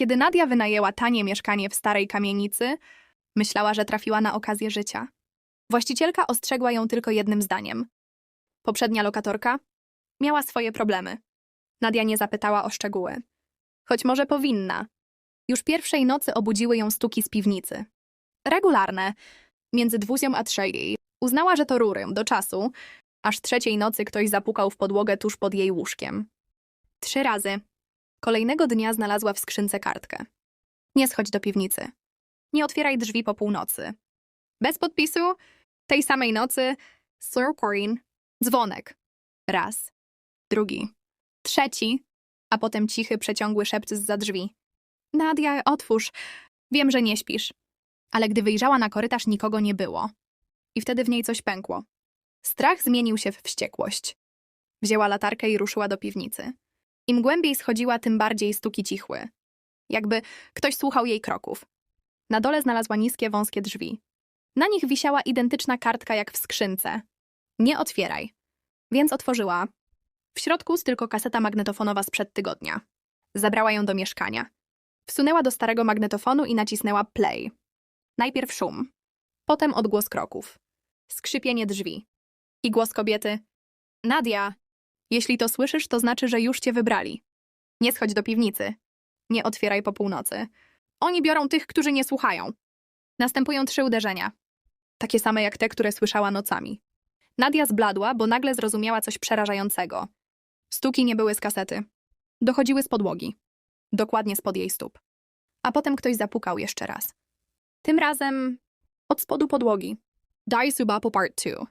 Kiedy Nadia wynajęła tanie mieszkanie w starej kamienicy, myślała, że trafiła na okazję życia. Właścicielka ostrzegła ją tylko jednym zdaniem. Poprzednia lokatorka miała swoje problemy. Nadia nie zapytała o szczegóły. Choć może powinna. Już pierwszej nocy obudziły ją stuki z piwnicy. Regularne, między dwuzią a trzeciej. Uznała, że to rury, do czasu, aż trzeciej nocy ktoś zapukał w podłogę tuż pod jej łóżkiem. Trzy razy. Kolejnego dnia znalazła w skrzynce kartkę. Nie schodź do piwnicy. Nie otwieraj drzwi po północy. Bez podpisu, tej samej nocy, Sir Corin, dzwonek. Raz. Drugi. Trzeci. A potem cichy, przeciągły szept za drzwi. Nadia, otwórz. Wiem, że nie śpisz. Ale gdy wyjrzała na korytarz, nikogo nie było. I wtedy w niej coś pękło. Strach zmienił się w wściekłość. Wzięła latarkę i ruszyła do piwnicy. Im głębiej schodziła, tym bardziej stuki cichły. Jakby ktoś słuchał jej kroków. Na dole znalazła niskie, wąskie drzwi. Na nich wisiała identyczna kartka jak w skrzynce. Nie otwieraj. Więc otworzyła. W środku tylko kaseta magnetofonowa sprzed tygodnia. Zabrała ją do mieszkania. Wsunęła do starego magnetofonu i nacisnęła play. Najpierw szum, potem odgłos kroków, skrzypienie drzwi i głos kobiety. Nadia, jeśli to słyszysz, to znaczy, że już cię wybrali. Nie schodź do piwnicy. Nie otwieraj po północy. Oni biorą tych, którzy nie słuchają. Następują trzy uderzenia. Takie same jak te, które słyszała nocami. Nadia zbladła, bo nagle zrozumiała coś przerażającego. Stuki nie były z kasety. Dochodziły z podłogi. Dokładnie spod jej stóp. A potem ktoś zapukał jeszcze raz. Tym razem od spodu podłogi. Dai Subapo Part 2.